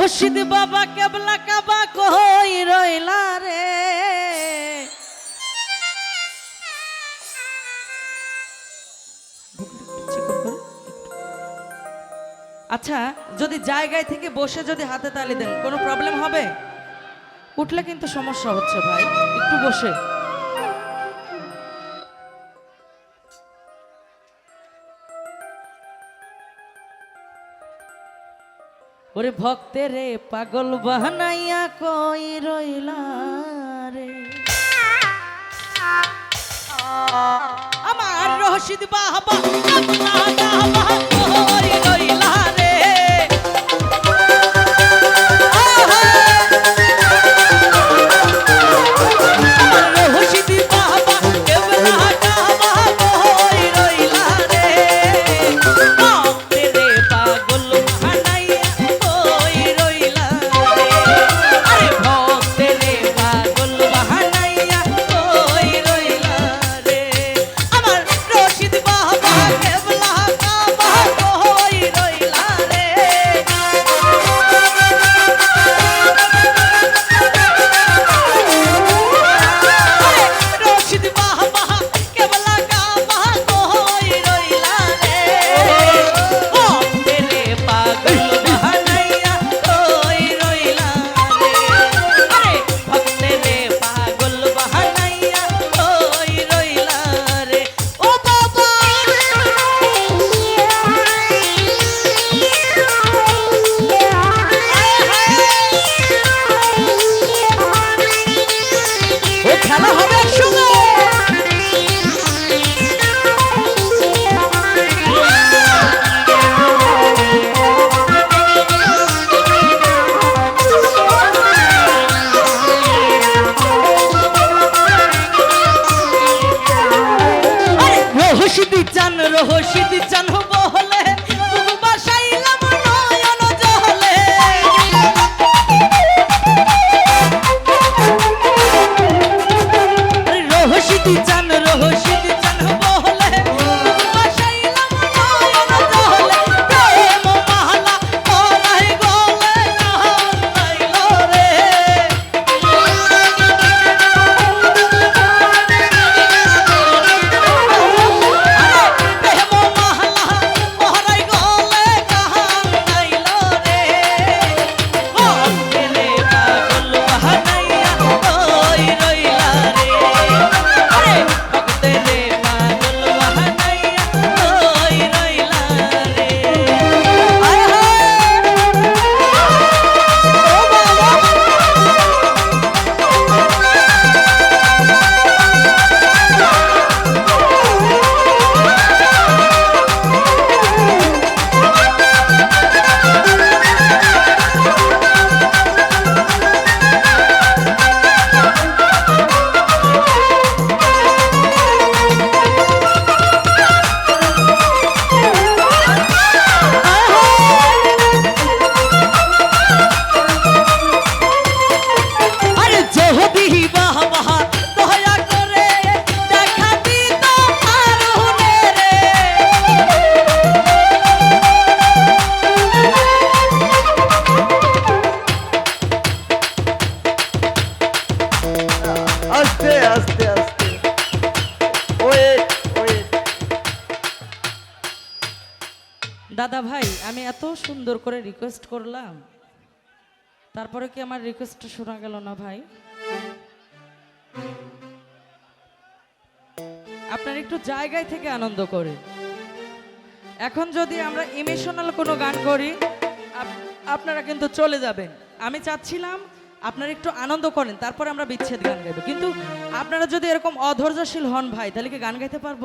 আমার রশিদ বাবা কেবলা কাবা কই রইলা রে? আচ্ছা যদি জায়গায় থেকে বসে যদি হাতে তালি দেন কোনো প্রবলেম হবে? উঠলে কিন্তু সমস্যা হচ্ছে ভাই একটু বসে। ওরে ভক্তে রে পাগল বাহানাইয়া কই রইলা রে? আমার বাবা কামনা গাবা কই রইলা? রহস্যদি চান রহস্যদি চান বহলে রহস্যদি চান রহস্যদি দাদা ভাই, আমি এত সুন্দর করে রিকোয়েস্ট করলাম। তারপরে কি আমার রিকোয়েস্ট শোনা গেল না ভাই? আপনার একটু জায়গায় থেকে আনন্দ করে। এখন যদি আমরা ইমোশনাল কোনো গান করি আপনারা কিন্তু চলে যাবেন। আমি চাচ্ছিলাম আপনারা একটু আনন্দ করেন, তারপরে আমরা বিচ্ছেদ গান গাইবো। কিন্তু আপনারা যদি এরকম অধৈর্যশীল হন ভাই, তাহলে কি গান গাইতে পারব?